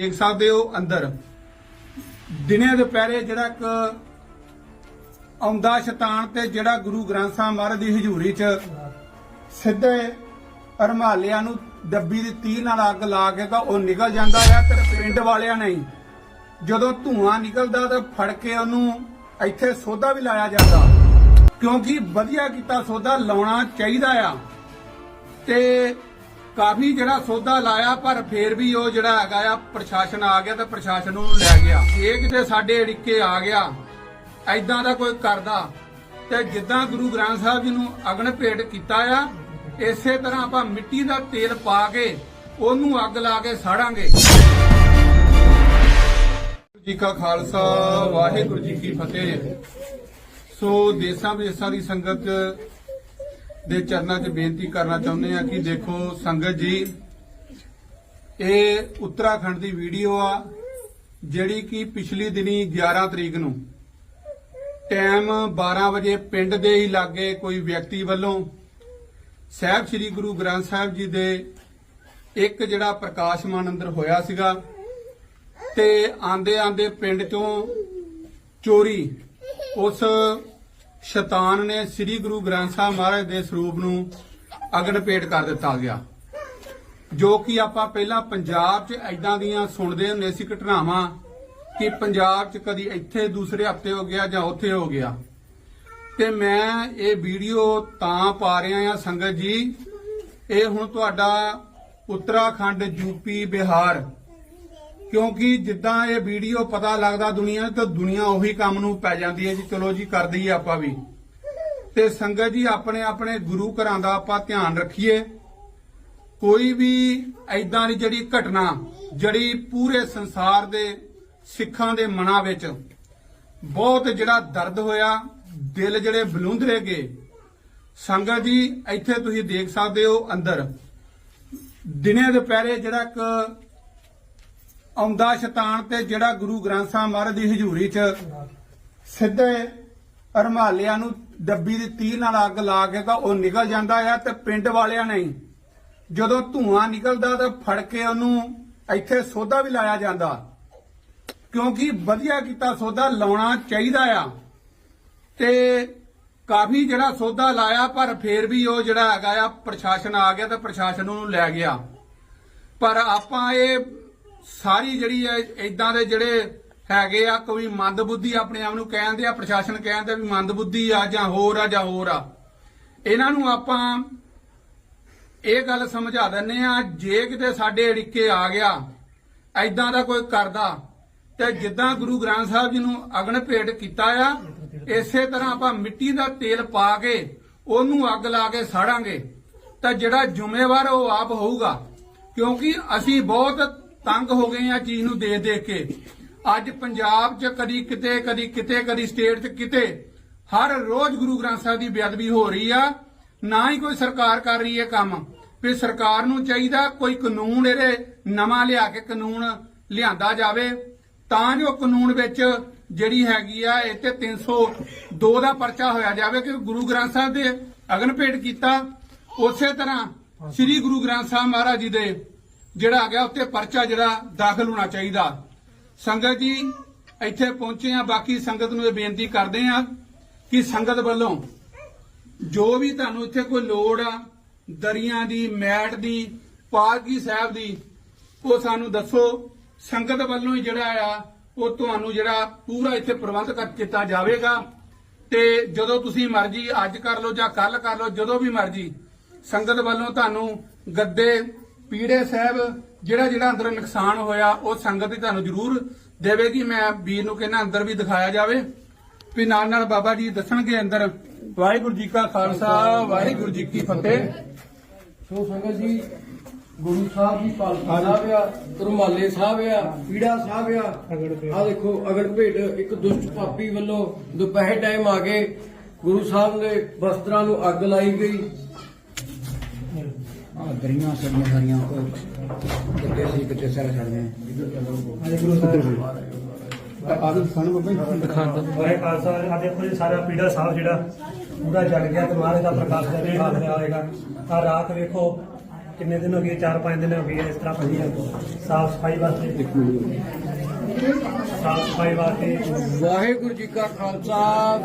ਦੇਖ ਸਕਦੇ ਹੋ ਅੰਦਰ ਦਿਨੇ ਦੁਪਹਿਰੇ ਜਿਹੜਾ ਇੱਕ ਆਉਂਦਾ ਸ਼ੈਤਾਨ ਤੇ ਜਿਹੜਾ ਗੁਰੂ ਗ੍ਰੰਥ ਸਾਹਿਬ ਮਹਾਰਾਜ ਦੀ ਹਜ਼ੂਰੀ 'ਚ ਸਿੱਧੇ ਅਰਮਾਲਿਆਂ ਨੂੰ ਡੱਬੀ ਦੀ ਤੀਰ ਨਾਲ ਅੱਗ ਲਾ ਕੇ ਤਾਂ ਉਹ ਨਿਕਲ ਜਾਂਦਾ ਆ ਤੇ ਪਿੰਡ ਵਾਲਿਆਂ ਨੇ ਜਦੋਂ ਧੂਆਂ ਨਿਕਲਦਾ ਤਾਂ ਫੜ ਕੇ ਉਹਨੂੰ ਇੱਥੇ ਸੋਧਾ ਵੀ ਲਾਇਆ ਜਾਂਦਾ ਕਿਉਂਕਿ ਵਧੀਆ ਕੀਤਾ ਸੋਧਾ ਲਾਉਣਾ ਚਾਹੀਦਾ ਆ। ਤੇ ਕਾਫੀ ਜਿਹੜਾ ਸੌਦਾ ਲਾਇਆ, ਪਰ ਫੇਰ ਵੀ ਉਹ ਜਿਹੜਾ ਹੈਗਾ ਆ, ਪ੍ਰਸ਼ਾਸਨ ਆ ਗਿਆ ਤੇ ਪ੍ਰਸ਼ਾਸਨ ਉਹਨੂੰ ਲੈ ਗਿਆ। ਇਹ ਕਿਤੇ ਸਾਡੇ ਅੜਿੱਕੇ ਆ ਗਿਆ ਐਦਾਂ ਦਾ ਕੋਈ ਕਰਦਾ। ਤੇ ਜਿੱਦਾਂ ਗੁਰੂ ਗ੍ਰੰਥ ਸਾਹਿਬ ਜੀ ਨੂੰ ਅਗਨ ਭੇਟ ਕੀਤਾ ਆ, ਇਸੇ ਤਰ੍ਹਾਂ ਆਪਾਂ ਮਿੱਟੀ ਦਾ ਤੇਲ ਪਾ ਕੇ ਉਹਨੂੰ ਅੱਗ ਲਾ ਕੇ ਸਾੜਾਂਗੇ। ਵਾਹਿਗੁਰੂ ਜੀ ਕਾ ਖਾਲਸਾ, ਵਾਹਿਗੁਰੂ ਜੀ ਕੀ ਫਤਿਹ। ਸੋ ਦੇਸਾਂ ਵਿਦੇਸਾਂ ਦੀ ਸੰਗਤ ਦੇ ਚਰਨਾਂ 'ਚ ਬੇਨਤੀ ਕਰਨਾ ਚਾਹੁੰਦੇ ਆ ਕਿ ਦੇਖੋ ਸੰਗਤ ਜੀ, ਇਹ ਉੱਤਰਾਖੰਡ ਦੀ ਵੀਡੀਓ ਆ, ਜਿਹੜੀ ਕਿ ਪਿਛਲੀ ਦਿਨੀ 11 ਤਰੀਕ ਨੂੰ। ਟਾਈਮ 12 ਵਜੇ ਪਿੰਡ ਦੇ ਹੀ ਲਾਗੇ ਕੋਈ ਵਿਅਕਤੀ ਵੱਲੋਂ ਸਾਹਿਬ ਸ੍ਰੀ ਗੁਰੂ ਗ੍ਰੰਥ ਸਾਹਿਬ ਜੀ ਦੇ ਇੱਕ ਜਿਹੜਾ ਪ੍ਰਕਾਸ਼ਮਾਨ ਅੰਦਰ ਹੋਇਆ ਸੀਗਾ ਤੇ ਆਂਦੇ ਆਂਦੇ ਪਿੰਡ ਚੋਂ ਚੋਰੀ ਉਸ ਸ਼ੈਤਾਨ ਨੇ ਸ੍ਰੀ ਗੁਰੂ ਗ੍ਰੰਥ ਸਾਹਿਬ ਮਹਾਰਾਜ ਦੇ ਸਰੂਪ ਨੂੰ ਅਗਨ ਪੇਟ ਕਰ ਦਿੱਤਾ ਗਿਆ। ਜੋ ਕਿ ਆਪਾਂ ਪਹਿਲਾਂ ਪੰਜਾਬ 'ਚ ਐਦਾਂ ਦੀਆਂ ਸੁਣਦੇ ਹੁੰਦੇ ਸੀ ਘਟਨਾਵਾਂ ਕਿ ਪੰਜਾਬ 'ਚ ਕਦੀ ਇੱਥੇ ਦੂਸਰੇ ਹਫ਼ਤੇ ਹੋ ਗਿਆ ਜਾਂ ਉੱਥੇ ਹੋ ਗਿਆ। ਤੇ ਮੈਂ ਇਹ ਵੀਡੀਓ ਤਾਂ ਪਾ ਰਿਹਾ ਆ ਸੰਗਤ ਜੀ, ਇਹ ਹੁਣ ਤੁਹਾਡਾ ਉੱਤਰਾਖੰਡ ਯੂਪੀ ਬਿਹਾਰ ਕਿਉਂਕਿ ਜਿੱਦਾਂ ਇਹ ਵੀਡੀਓ ਪਤਾ ਲੱਗਦਾ ਦੁਨੀਆ ਨੂੰ ਤਾਂ ਦੁਨੀਆ ਉਹੀ ਕੰਮ ਨੂੰ ਪੈ ਜਾਂਦੀ ਹੈ ਜੀ। ਚਲੋ ਜੀ, ਕਰ ਦਈਏ ਆਪਾਂ ਵੀ। ਤੇ ਸੰਗਤ ਜੀ, ਆਪਣੇ ਆਪਣੇ ਗੁਰੂ ਘਰਾਂ ਦਾ ਆਪਾਂ ਧਿਆਨ ਰੱਖੀਏ। ਕੋਈ ਵੀ ਐਦਾਂ ਦੀ ਜਿਹੜੀ ਘਟਨਾ, ਜਿਹੜੀ ਪੂਰੇ ਸੰਸਾਰ ਦੇ ਸਿੱਖਾਂ ਦੇ ਮਨਾਂ ਵਿੱਚ ਬਹੁਤ ਜਿਹੜਾ ਦਰਦ ਹੋਇਆ, ਦਿਲ ਜਿਹੜੇ ਬਲੁੰਦਰੇ ਗਏ। ਸੰਗਤ ਜੀ, ਇੱਥੇ ਤੁਸੀਂ ਦੇਖ ਸਕਦੇ ਹੋ ਅੰਦਰ। ਦਿਨੇ ਦੁਪਹਿਰੇ ਜਿਹੜਾ ਇੱਕ ਆਉਂਦਾ ਸ਼ੈਤਾਨ ਤੇ ਜਿਹੜਾ ਗੁਰੂ ਗ੍ਰੰਥ ਸਾਹਿਬ ਮਹਾਰਾਜ ਦੀ ਹਜ਼ੂਰੀ 'ਚ ਸਿੱਧੇ ਅਰਮਾਲਿਆਂ ਨੂੰ ਡੱਬੀ ਦੀ ਤੀਰ ਨਾਲ ਅੱਗ ਲਾ ਕੇ ਤਾਂ ਉਹ ਨਿਕਲ ਜਾਂਦਾ ਆ ਤੇ ਪਿੰਡ ਵਾਲਿਆਂ ਨਹੀਂ ਜਦੋਂ ਧੂਆਂ ਨਿਕਲਦਾ ਤਾਂ ਫੜ ਕੇ ਉਹਨੂੰ ਇੱਥੇ ਸੋਧਾ ਵੀ ਲਾਇਆ ਜਾਂਦਾ। ਕਿਉਂਕਿ ਵਧੀਆ ਕੀਤਾ ਸੋਧਾ ਲਾਉਣਾ ਚਾਹੀਦਾ ਆ। ਤੇ ਕਾਫੀ ਜਿਹੜਾ ਸੋਧਾ ਲਾਇਆ ਪਰ ਫੇਰ ਵੀ ਉਹ ਜਿਹੜਾ ਹੈਗਾ ਆ, ਪ੍ਰਸ਼ਾਸਨ ਆ ਗਿਆ ਤੇ ਪ੍ਰਸ਼ਾਸਨ ਉਹਨੂੰ ਲੈ ਗਿਆ। ਪਰ ਆਪਾਂ ਇਹ ਸਾਰੀ ਜਿਹੜੀ ਹੈ ਇਦਾਂ ਦੇ ਜਿਹੜੇ ਹੈਗੇ ਆ, ਕੋਈ ਮੰਦਬੁੱਧੀ ਆਪਣੇ ਆਪ ਨੂੰ ਕਹਿੰਦੇ ਆ, ਪ੍ਰਸ਼ਾਸਨ ਕਹਿੰਦੇ ਵੀ ਮੰਦਬੁੱਧੀ ਆ ਜਾਂ ਹੋਰ ਆ ਜਾਂ ਹੋਰ ਆ। ਇਹਨਾਂ ਨੂੰ ਆਪਾਂ ਇਹ ਗੱਲ ਸਮਝਾ ਦਿੰਨੇ ਆ, ਜੇ ਕਿਤੇ ਸਾਡੇ ਅੜਿੱਕੇ ਆ ਗਿਆ ਐਦਾਂ ਦਾ ਕੋਈ ਕਰਦਾ, ਤੇ ਜਿੱਦਾਂ ਗੁਰੂ ਗ੍ਰੰਥ ਸਾਹਿਬ ਜੀ ਨੂੰ ਅਗਨ ਭੇਟ ਕੀਤਾ ਆ, ਇਸੇ ਤਰ੍ਹਾਂ ਆਪਾਂ ਮਿੱਟੀ ਦਾ ਤੇਲ ਪਾ ਕੇ ਉਹਨੂੰ ਅੱਗ ਲਾ ਕੇ ਸਾੜਾਂਗੇ, ਤਾਂ ਜਿਹੜਾ ਜ਼ਿੰਮੇਵਾਰ ਉਹ ਆਪ ਹੋਊਗਾ, ਕਿਉਂਕਿ ਅਸੀਂ ਬਹੁਤ ਤੰਗ ਹੋ ਗਏ ਆ ਚੀਜ਼ ਨੂੰ ਦੇਖ ਦੇਖ ਕੇ। ਅੱਜ ਪੰਜਾਬ 'ਚ ਕਦੀ ਕਿਤੇ ਕਦੀ ਕਿਤੇ ਕਦੀ ਸਟੇਟ 'ਚ ਕਿਤੇ ਹਰ ਰੋਜ਼ ਗੁਰੂ ਗ੍ਰੰਥ ਸਾਹਿਬ ਦੀ ਬੇਅਦਬੀ ਹੋ ਰਹੀ ਆ। ਨਾ ਹੀ ਕੋਈ ਸਰਕਾਰ ਕਰ ਰਹੀ ਹੈ ਕੰਮ। ਵੀ ਸਰਕਾਰ ਨੂੰ ਚਾਹੀਦਾ ਕੋਈ ਕਾਨੂੰਨ ਇਹਦੇ ਨਵਾਂ ਲਿਆ ਕੇ ਕਾਨੂੰਨ ਲਿਆਂਦਾ ਜਾਵੇ। ਤਾਂ ਜੋ ਕਾਨੂੰਨ ਵਿੱਚ ਜਿਹੜੀ ਹੈਗੀ ਆ ਇਹ ਤੇ 302 ਦਾ ਪਰਚਾ ਹੋਇਆ ਜਾਵੇ ਕਿ ਗੁਰੂ ਗ੍ਰੰਥ ਸਾਹਿਬ ਦੇ ਅਗਨ ਭੇਟ ਕੀਤਾ। ਉਸੇ ਤਰ੍ਹਾਂ ਸ੍ਰੀ ਗੁਰੂ ਗ੍ਰੰਥ ਸਾਹਿਬ ਮਹਾਰਾਜ ਜੀ ਦੇ ਜਿਹੜਾ ਹੈਗਾ ਗਿਆ ਉੱਤੇ ਪਰਚਾ ਜਿਹੜਾ ਦਾਖਲ ਹੋਣਾ ਚਾਹੀਦਾ। ਸੰਗਤ ਜੀ, ਇੱਥੇ ਪਹੁੰਚੇ ਆ ਬਾਕੀ ਸੰਗਤ ਨੂੰ ਇਹ ਬੇਨਤੀ ਕਰਦੇ ਆ ਕਿ ਸੰਗਤ ਵੱਲੋਂ ਜੋ ਵੀ ਤੁਹਾਨੂੰ ਇੱਥੇ ਕੋਈ ਲੋੜ ਆ, ਦਰੀਆਂ ਦੀ, ਮੈਟ ਦੀ, ਪਾਲਕੀ ਸਾਹਿਬ ਦੀ, ਉਹ ਸਾਨੂੰ ਦੱਸੋ। ਸੰਗਤ ਵੱਲੋਂ ਹੀ ਜਿਹੜਾ ਆ, ਉਹ ਤੁਹਾਨੂੰ ਜਿਹੜਾ ਪੂਰਾ ਇੱਥੇ ਪ੍ਰਬੰਧ ਕਰ ਕੀਤਾ ਜਾਵੇਗਾ। ਤੇ ਜਦੋਂ ਤੁਸੀਂ ਮਰਜ਼ੀ ਅੱਜ ਕਰ ਲਓ ਜਾਂ ਕੱਲ ਕਰ ਲਓ, ਜਦੋਂ ਵੀ ਮਰਜ਼ੀ ਸੰਗਤ ਵੱਲੋਂ ਤੁਹਾਨੂੰ ਗੱਦੇ ਪੀੜੇ ਸਾਹਿਬ ਜਿਹੜਾ ਜਿਹੜਾ ਅੰਦਰ ਨੁਕਸਾਨ ਹੋਇਆ ਉਹ ਸੰਗਤ ਹੀ ਤੁਹਾਨੂੰ ਜ਼ਰੂਰ ਦੇਵੇਗੀ ਮੈਂ ਵੀਰ ਨੂੰ ਕਹਿੰਦਾ ਅੰਦਰ ਵੀ ਦਿਖਾਇਆ ਜਾਵੇ। ਵੀ ਨਾਲ ਨਾਲ ਬਾਬਾ ਜੀ ਦੱਸਣਗੇ ਅੰਦਰ ਵਾਹਿਗੁਰੂ ਜੀ ਕਾ ਖਾਲਸਾ ਵਾਹਿਗੁਰੂ ਜੀ ਕੀ ਫਤਿਹ। ਸੋ ਸੰਗਤ ਜੀ ਗੁਰੂ ਸਾਹਿਬ ਦੀ ਪਾਲਕੀ ਸਾਹਿਬ ਆ ਰੁਮਾਲੇ ਸਾਹਿਬ ਆ ਪੀੜਾ ਸਾਹਿਬ ਆ। ਆ ਦੇਖੋ ਅਗੜ ਭੇਟ ਇੱਕ ਦੁਸ਼ਟ ਪਾਪੀ ਵੱਲੋਂ ਦੁਪਹਿਰ ਟਾਈਮ ਆ ਕੇ ਗੁਰੂ ਸਾਹਿਬ ਦੇ ਵਸਤਰਾਂ ਨੂੰ ਅੱਗ ਲਾਈ ਗਈ। ਆ ਦਰੀਆਂ ਸੜੀਆਂ ਸਾਰੀਆਂ ਉਹ ਕਿਤੇ ਸੀ ਕਿਤੇ ਸਾਰਾ ਛੱਡ ਗਏ ਆਦਿ ਸਾਨੂੰ ਬਾਬਾ ਜੀ। ਦਿਖਾਉਂਦਾ ਵਾਹਿ ਖਾਲਸਾ। ਆ ਦੇਖੋ ਜੀ ਸਾਰਾ ਪੀੜਾ ਸਾਹਿਬ ਜਿਹੜਾ ਪੂਰਾ ਜਲ ਗਿਆ ਤੇ ਮਹਾਰਾਜ ਦਾ ਪ੍ਰਕਾਸ਼ ਦਾ ਵੀ ਹਾਲ ਹੋਏਗਾ। ਆ ਰਾਤ ਵੇਖੋ ਕਿੰਨੇ ਦਿਨ ਹੋ ਗਏ 4-5 ਦਿਨ ਹੋ ਗਏ ਇਸ ਤਰ੍ਹਾਂ ਭਾਜੀ ਸਾਫ਼ ਸਫ਼ਾਈ ਵਾਸਤੇ। ਸਾਫ਼ ਸਫ਼ਾਈ ਵਾਸਤੇ। ਵਾਹਿਗੁਰੂ ਜੀ ਕਾ ਖਾਲਸਾ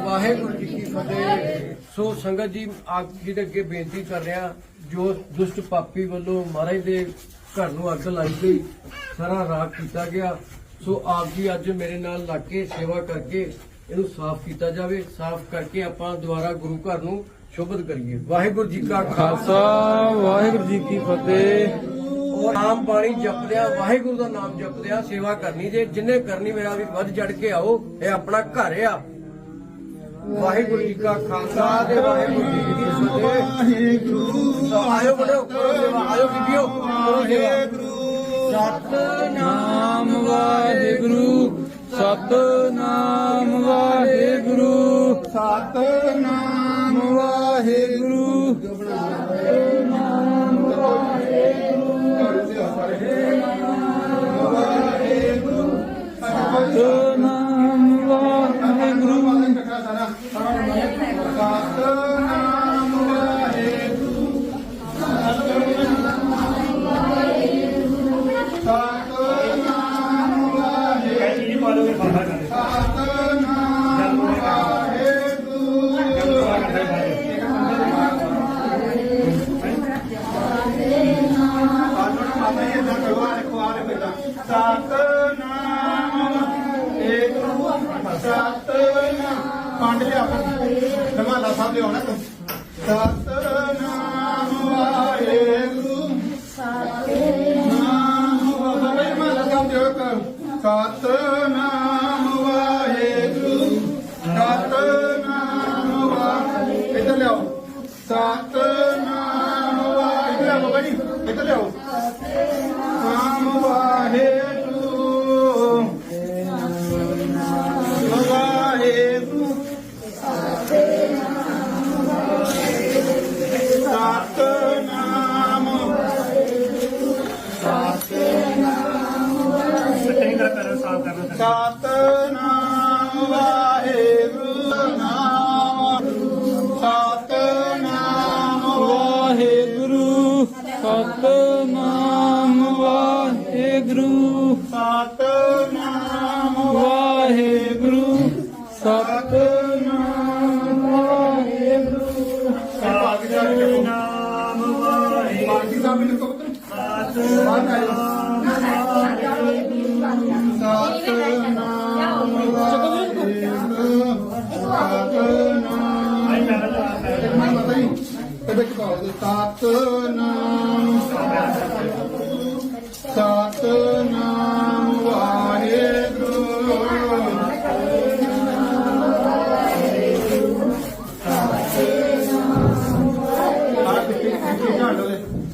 ਵਾਹਿਗੁਰੂ ਜੀ ਕੀ ਫਤਿਹ। ਸੋ ਸੰਗਤ ਜੀ ਆਪ ਜੀ ਦੇ ਅੱਗੇ ਬੇਨਤੀ ਕਰ ਰਿਹਾ ਜੋ ਦੁਸ਼ਟ ਪਾਪੀ ਵੱਲੋਂ ਮਹਾਰਾਜ ਦੇ ਘਰ ਨੂੰ ਅੱਗ ਲਾਈ ਗਈ, ਸਾਰਾ ਰਾਖ ਕੀਤਾ ਗਿਆ। ਸੋ ਆਪ ਜੀ ਅੱਜ ਮੇਰੇ ਨਾਲ ਲੱਗ ਕੇ ਸੇਵਾ ਕਰਕੇ ਇਹਨੂੰ ਸਾਫ਼ ਕੀਤਾ ਜਾਵੇ। ਸਾਫ਼ ਕਰਕੇ ਆਪਾਂ ਦੁਬਾਰਾ ਗੁਰੂ ਘਰ ਨੂੰ ਸ਼ੁਭਤ ਕਰੀਏ। ਵਾਹਿਗੁਰੂ ਜੀ ਕਾ ਖਾਲਸਾ, ਵਾਹਿਗੁਰੂ ਜੀ ਕੀ ਫਤਿਹ। ਔਰ ਨਾਮ ਬਾਣੀ ਜਪਦਿਆਂ ਵਾਹਿਗੁਰੂ ਦਾ ਨਾਮ ਜਪਦਿਆਂ ਸੇਵਾ ਕਰਨੀ ਜੇ, ਜਿੰਨੇ ਕਰਨੀ ਮੇਰਾ ਵੀ ਵੱਧ ਚੜ ਕੇ ਆਓ, ਇਹ ਆਪਣਾ ਘਰ ਆ। ਵਾਹਿਗੁਰੂ ਜੀ ਕਾ ਖਾਲਸਾ ਤੇ ਵਾਹਿਗੁਰੂ ਜੀ ਕੀ ਫਤਿਹ। ਵਾਹਿਗੁਰੂ ਆਇਓ ਬੜੋ ਆਇਓ ਬੀਬੀਓ ਸਤਨਾਮ ਵਾਹਿਗੁਰੂ ਸਤਨਾਮ ਵਾਹਿਗੁਰੂ। ਸਤਨਾਮ ਵਾਹਿਗੁਰੂ। ਲਿਆਉਣਾ ਤੂੰ। ਸਤਨਾਮ ਵਾਹਿਗੁਰੂ। ਸਤਨਾਮ ਵਾਹਿਗੁਰੂ। ਨਮਾਲਾ ਸਾਹਿਬ ਦਿਓ ਕਰ ਸਤਨਾਮ ਵਾਹਿਗੁਰੂ ਸਤਨਾਮ ਵਾਹਿਗੁਰੂ ਇੱਧਰ ਲਿਆਓ। ਸਤਨਾਮ ਵਾਹਿਗੁਰੂ। ਬਾਬਾ ਜੀ ਇੱਧਰ ਲਿਆਓ। ਨਾਮ ਵਾਹਿਗੁਰੂ ਵਾਹਿਗੁਰੂ। ਕਰ ਕਰਨਾ ਸਤਨਾਮ ਵਾਹਿਗੁਰੂ ਨਾਮ ਸਤਨਾਮ ਵਾਹਿਗੁਰੂ ਸਤਨਾਮ ਵਾਹਿਗੁਰੂ ਸਤਨਾਮ ਵਾਹਿਗੁਰੂ ਸਤਨਾਮ ਵਾਹਿਗੁਰੂ ਨਾਮ ਵਾਹਿਗੁਰੂ ਬਾਕੀ ਦਾ ਮੈਨੂੰ ਕਹੋ ਸਤਨਾਮ ਸਤਨਾਮ ਆਈ ਮੈਂ ਤਾਂ ਸਤਨਾਮ ਪਤਾ ਨਹੀਂ ਤੇ ਵਿੱਚ ਸਤਨਾਮ ਸਤਨਾਮ ਵਾਹਿਗੁਰੂ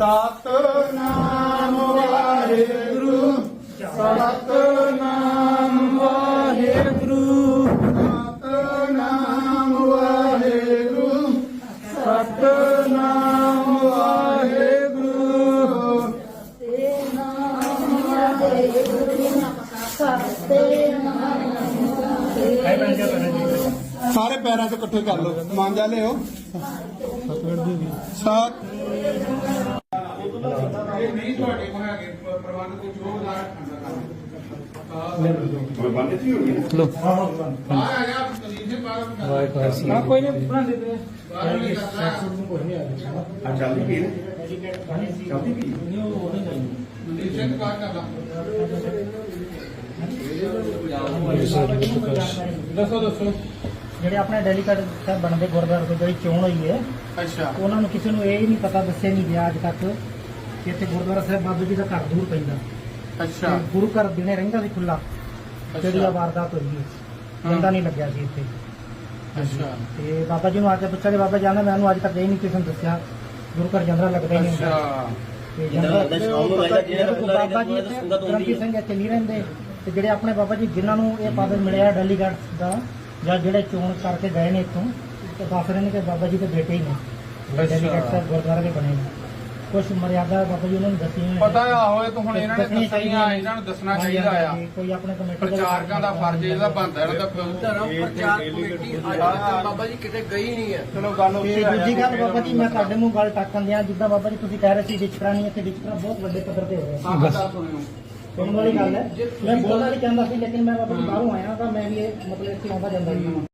ਸਤਨਾਮ ਵਾਹਿਗੁਰੂ। ਸਤਨਾਮ ਸਾਰੇ ਪੈਰਾਂ 'ਚ ਇਕੱਠੇ ਕਰ ਲਓ ਮਾਂਜਾ ਲਿਓ ਸਤ ਇਹ ਨਹੀਂ ਤੁਹਾਡੇ ਕੋਲ ਹੈਗੇ ਪ- ਪ੍ਰਬੰਧ ਕੁਝ ਉਹ ਲਾ ਲੋ ਆ ਆ ਗਿਆ ਤੁਸੀਂ ਜੇ ਬਾਹਰ ਹਾਂ ਕੋਈ ਨਹੀਂ ਬਣਾ ਦੇ ਦੇ ਬਾਹਰ ਨਹੀਂ ਕਰਦਾ ਮਨੀਸ਼ ਸਿੰਘ ਬਾਹਰ ਕਰਦਾ ਦੱਸੋ ਦੱਸੋ। ਜਿਹੜੇ ਆਪਣੇ ਡੈਲੀਕੇਟ ਸਾਹਿਬ ਬਣਦੇ ਗੁਰਦੁਆਰੇ ਤੋਂ ਜਿਹੜੀ ਚੋਣ ਹੋਈ ਹੈ ਅੱਛਾ। ਉਹਨਾਂ ਨੂੰ ਕਿਸੇ ਨੂੰ ਇਹ ਨਹੀਂ ਪਤਾ ਦੱਸਿਆ ਨਹੀਂ ਗਿਆ ਅੱਜ ਤੱਕ ਕਿ ਇੱਥੇ ਗੁਰਦੁਆਰਾ ਸਾਹਿਬ ਬਾਬਾ ਜੀ ਦਾ ਘਰ ਦੂਰ ਪੈਂਦਾ। ਅੱਛਾ। ਤੇ ਗੁਰੂ ਘਰ ਦਿਨੇ ਰਹਿੰਦਾ ਸੀ ਖੁੱਲਾ ਜਿਹੜੀ ਆ ਵਾਰਦਾਤ ਹੋਈ ਹੈ। ਬੰਦਾ ਨਹੀਂ ਲੱਗਿਆ ਸੀ ਇੱਥੇ। ਅੱਛਾ। ਤੇ ਬਾਬਾ ਜੀ ਨੂੰ ਆ ਕੇ ਪੁੱਛਿਆ ਕਿ ਬਾਬਾ ਜਾਨਾ ਮੈਨੂੰ ਅੱਜ ਤੱਕ ਇਹ ਨਹੀਂ ਕਿਸੇ ਨੂੰ ਦੱਸਿਆ ਗੁਰੂ ਘਰ ਜੰਦਰਾ ਲੱਗਦਾ ਹੀ ਨਹੀਂ ਹੁੰਦਾ। ਅੱਛਾ। ਤੇ ਜੰਦਰਾ ਬਾਬਾ ਜੀ ਇੱਥੇ ਗ੍ਰੰਥੀ ਸਿੰਘ ਇੱਥੇ ਨਹੀਂ ਰਹਿੰਦੇ ਤੇ ਜਿਹੜੇ ਆਪਣੇ ਬਾਬਾ ਜੀ ਜਿਨ੍ਹਾਂ ਨੂੰ ਇਹ ਪਦ ਮਿਲਿਆ ਡੈਲੀਗੇਟ ਦਾ ਜਾਂ ਜਿਹੜੇ ਚੋਣ ਕਰਕੇ ਗਏ ਨੇ ਇੱਥੋਂ ਤੇ ਦੱਸ ਰਹੇ ਨੇ ਕਿ ਬਾਬਾ ਜੀ ਦੇ ਬੇਟੇ ਹੀ ਨੇ। ਡੈਲੀਗੇਟ ਸਾਹਿਬ ਗੁਰਦੁਆਰੇ ਦੇ ਬਣੇ ਨੇ। ਕੁਝ ਮਰਿਆਦਾ ਬਾਬਾ ਜੀ ਉਹਨਾਂ ਨੂੰ ਦੱਸੀਆਂ ਹੋਈਆਂ। ਪਤਾ ਆ ਹੋਏ ਤਾਂ ਹੁਣ ਇਹਨਾਂ ਨੇ ਦੱਸਣੀਆਂ ਇਹਨਾਂ ਨੂੰ ਦੱਸਣਾ ਚਾਹੀਦਾ ਆ। ਕੋਈ ਆਪਣੇ ਕਮੇਟੀ ਦੇ ਪ੍ਰਚਾਰਕਾਂ ਦਾ ਫਰਜ਼ ਇਹਦਾ ਬਣਦਾ ਇਹਨਾਂ ਦਾ ਧਰਮ ਪ੍ਰਚਾਰ ਕਮੇਟੀ ਅੱਜ ਤੱਕ ਬਾਬਾ ਜੀ ਕਿਤੇ ਗਈ ਨਹੀਂ ਹੈ। ਚਲੋ ਗੱਲ ਉੱਥੇ ਆ ਦੂਜੀ ਗੱਲ ਹੈ। ਬਾਬਾ ਜੀ ਮੈਂ ਤੁਹਾਡੇ ਨੂੰ ਗੱਲ ਟੱਕਣ ਦਿਆਂ ਜਿੱਦਾਂ ਬਾਬਾ ਜੀ ਤੁਸੀਂ ਕਹਿ ਰਹੇ ਸੀ ਵਿਚਕਰਾ ਨਹੀਂ ਇੱਥੇ ਵਿਚਕਰਾ ਬਹੁਤ ਵੱਡੇ ਪੱਧਰ ਤੇ ਹੋ ਰਿਹਾ ਹਾਂ ਸੁਣਨ ਵਾਲੀ ਗੱਲ ਹੈ। ਮੈਂ ਬੋਲਣਾ ਨਹੀਂ ਚਾਹੁੰਦਾ ਸੀ, ਲੇਕਿਨ ਮੈਂ ਬਾਬਾ ਬਾਹਰੋਂ ਆਇਆ ਤਾਂ ਮੈਂ ਵੀ ਇਹ ਮਤਲਬ ਇੱਥੇ ਆਉਂਦਾ ਜਾਂਦਾ ਸੀ।